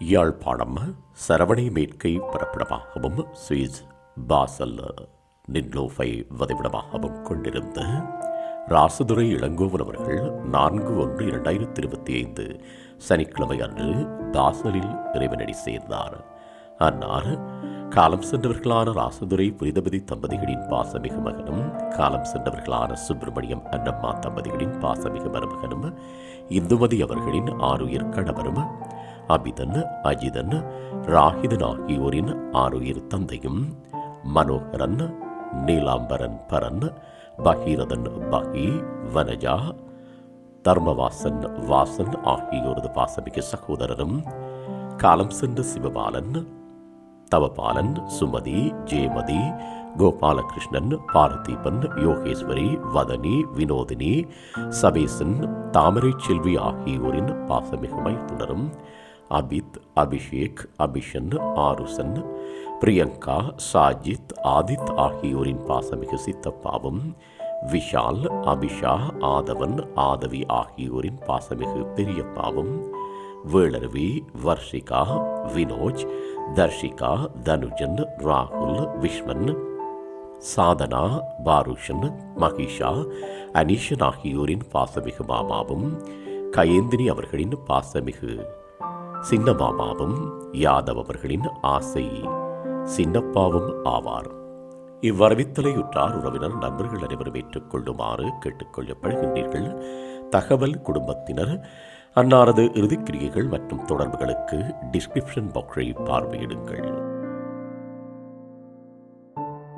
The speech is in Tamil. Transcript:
யாழ்ப்பாணம் சரவணை மேற்கை பரப்பிடமாகவும் சுவிஸ் பாசல் நின்லோஃபை வதிவிடமாகவும் கொண்டிருந்த ராசதுரை இளங்கோவன் அவர்கள் நான்கு ஒன்று இரண்டாயிரத்தி இருபத்தி ஐந்து சனிக்கிழமை அன்று பாசலில் இறைவனடி சேர்ந்தார். அன்னார் காலம் சென்றவர்களான ராசதுரை புரிதபதி தம்பதிகளின் பாசமிகு மகனும் காலம் சென்றவர்களான சுப்பிரமணியம் அன்னம்மா தம்பதிகளின் பாசமிகு மருமகனும் இந்துமதி அவர்களின் ஆறுயிர் கணவரும் அபிதன் அஜிதன் ராகிதன் ஆகியோரின் ஆறுயிர் தந்தையும் மனோகரன் நீலாம்பரன் பரன் பகீரதன் பகி வனஜா தர்மவாசன் வாசன் ஆகியோரது பாசமிகு சகோதரரும் காலம் சென்ற சிவபாலன் தவபாலன் சுமதி ஜெயமதி கோபாலகிருஷ்ணன் பாரதீபன் யோகேஸ்வரி வதனி வினோதினி சபேசன் தாமரை செல்வி ஆகியோரின் பாசமிகு மைத்துனரும் அபித் அபிஷேக் அபிஷன் ஆருசன் பிரியங்கா சாஜித் ஆதித் ஆகியோரின் பாசமிகு சித்தப்பாவும் விஷால் அபிஷா ஆதவன் ஆதவி ஆகியோரின் பாசமிகு பெரியப்பாவும் வேளர்வி வர்ஷிகா வினோஜ் தர்ஷிகா தனுஜன் ராகுல் விஸ்வன் சாதனா பாருஷன் மகிஷா அனீஷன் ஆகியோரின் பாசமிகு மாமாவும் கயேந்தினி அவர்களின் பாசமிகு சின்ன மாமாவும் யாதவ் அவர்களின் ஆசை சின்னப்பாவும் ஆவார். இவ்வரவித்தலையுற்றார் உறவினர் நண்பர்கள் அனைவரும் ஏற்றுக்கொள்ளுமாறு கேட்டுக்கொள்ளப்படுகின்றீர்கள். தகவல் குடும்பத்தினர் அன்னாரது இறுதிக்கிரியைகள் மற்றும் தொடர்புகளுக்கு டிஸ்கிரிப்ஷன் பாக்ஸை பார்வையிடுங்கள்.